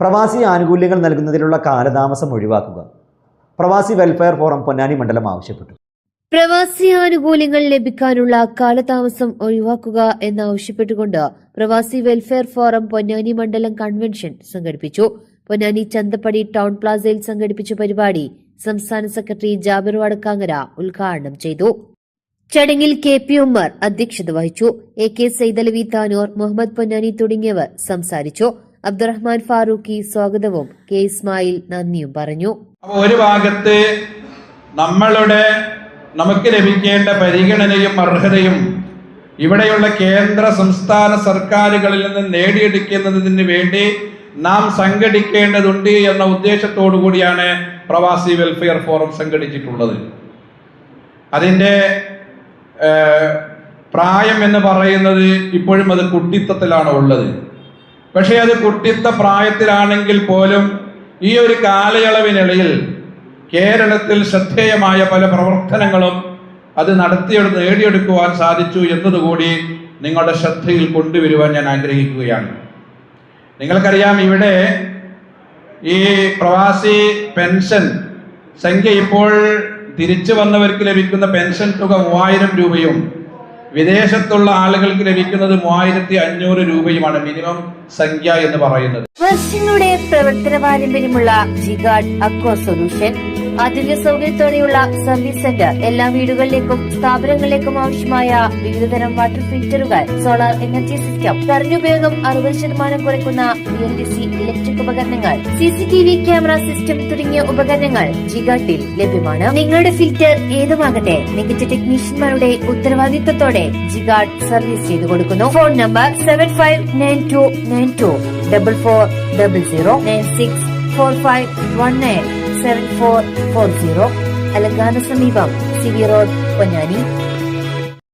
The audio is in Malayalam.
പ്രവാസി ആനുകൂല്യങ്ങൾ നൽകുന്നതിലുള്ള കാലതാമസം ഒഴിവാക്കുക. പ്രവാസി വെൽഫെയർ ഫോറം പൊന്നാനി മണ്ഡലം ആവശ്യപ്പെട്ടു. പ്രവാസി ആനുകൂല്യങ്ങൾ ലഭിക്കാനുള്ള കാലതാമസം ഒഴിവാക്കുക എന്നാവശ്യപ്പെട്ടുകൊണ്ട് പ്രവാസി വെൽഫെയർ ഫോറം പൊന്നാനി മണ്ഡലം കൺവെൻഷൻ സംഘടിപ്പിച്ചു. പൊന്നാനി ചന്തപ്പടി ടൗൺ പ്ലാസയിൽ സംഘടിപ്പിച്ച പരിപാടി സംസ്ഥാന സെക്രട്ടറി ജാബിർ വടക്കാങ്ങര ഉദ്ഘാടനം ചെയ്തു. ചടങ്ങിൽ കെ പി ഉമ്മർ അധ്യക്ഷത വഹിച്ചു. എ കെ സൈദലവി താനൂർ മുഹമ്മദ് പൊന്നാനി തുടങ്ങിയവർ സംസാരിച്ചു. അബ്ദുറഹ്മാൻ ഫാറൂഖി സ്വാഗതവും കെ ഇസ്മായിൽ നന്ദിയും പറഞ്ഞു. ഒരു ഭാഗത്ത് നമ്മളുടെ നമുക്ക് ലഭിക്കേണ്ട പരിഗണനയും അർഹതയും ഇവിടെയുള്ള കേന്ദ്ര സംസ്ഥാന സർക്കാരുകളിൽ നിന്ന് നേടിയെടുക്കുന്നതിന് വേണ്ടി നാം സംഘടിക്കേണ്ടതുണ്ട് എന്ന ഉദ്ദേശത്തോടു കൂടിയാണ് പ്രവാസി വെൽഫെയർ ഫോറം സംഘടിച്ചിട്ടുള്ളത്. അതിന്റെ പ്രായം എന്ന് പറയുന്നത് ഇപ്പോഴും അത് കുട്ടിത്തത്തിലാണ് ഉള്ളത്. പക്ഷേ അത് കുട്ടിത്ത പ്രായത്തിലാണെങ്കിൽ പോലും ഈ ഒരു കാലയളവിനിടയിൽ കേരളത്തിൽ ശ്രദ്ധേയമായ പല പ്രവർത്തനങ്ങളും അത് നടത്തിയെടു നേടിയെടുക്കുവാൻ സാധിച്ചു എന്നതുകൂടി നിങ്ങളുടെ ശ്രദ്ധയിൽ കൊണ്ടുവരുവാൻ ഞാൻ ആഗ്രഹിക്കുകയാണ്. നിങ്ങൾക്കറിയാം ഇവിടെ ഈ പ്രവാസി പെൻഷൻ സംഖ്യ ഇപ്പോൾ തിരിച്ചു വന്നവർക്ക് ലഭിക്കുന്ന പെൻഷൻ തുക മൂവായിരം രൂപയും വിദേശത്തുള്ള ആളുകൾക്ക് ലഭിക്കുന്നത് മൂവായിരത്തി അഞ്ഞൂറ് രൂപയുമാണ് മിനിമം സംഖ്യ എന്ന് പറയുന്നത്. വർഷങ്ങളുടെ പ്രവർത്തന പാരമ്പര്യമുള്ള ജിഗാഡ് അക്വ സൊല്യൂഷൻ ആധുനിക സൗകര്യത്തോടെയുള്ള സർവീസ് സെന്റർ എല്ലാ വീടുകളിലേക്കും സ്ഥാപനങ്ങളിലേക്കും ആവശ്യമായ വിവിധതരം വാട്ടർ ഫിൽറ്ററുകൾ സോളാർ എനർജി സിസ്റ്റം കറിഞ്ഞുപയോഗം അറുപത് ശതമാനം കുറയ്ക്കുന്ന B L D C electric ഉപകരണങ്ങൾ C C T V camera system തുടങ്ങിയ ഉപകരണങ്ങൾ ജിഗാട്ടിൽ ലഭ്യമാണ്. നിങ്ങളുടെ ഫിൽറ്റർ ഏതുമാകട്ടെ മികച്ച ടെക്നീഷ്യന്മാരുടെ ഉത്തരവാദിത്തത്തോടെ ജിഗാർഡ് സർവീസ് ചെയ്തു കൊടുക്കുന്നു phone number seven five nine two nine two double four double zero nine six four five one nine seven four four zero അലങ്കാന സമീപം സിവി റോഡ് പൊന്നാനി.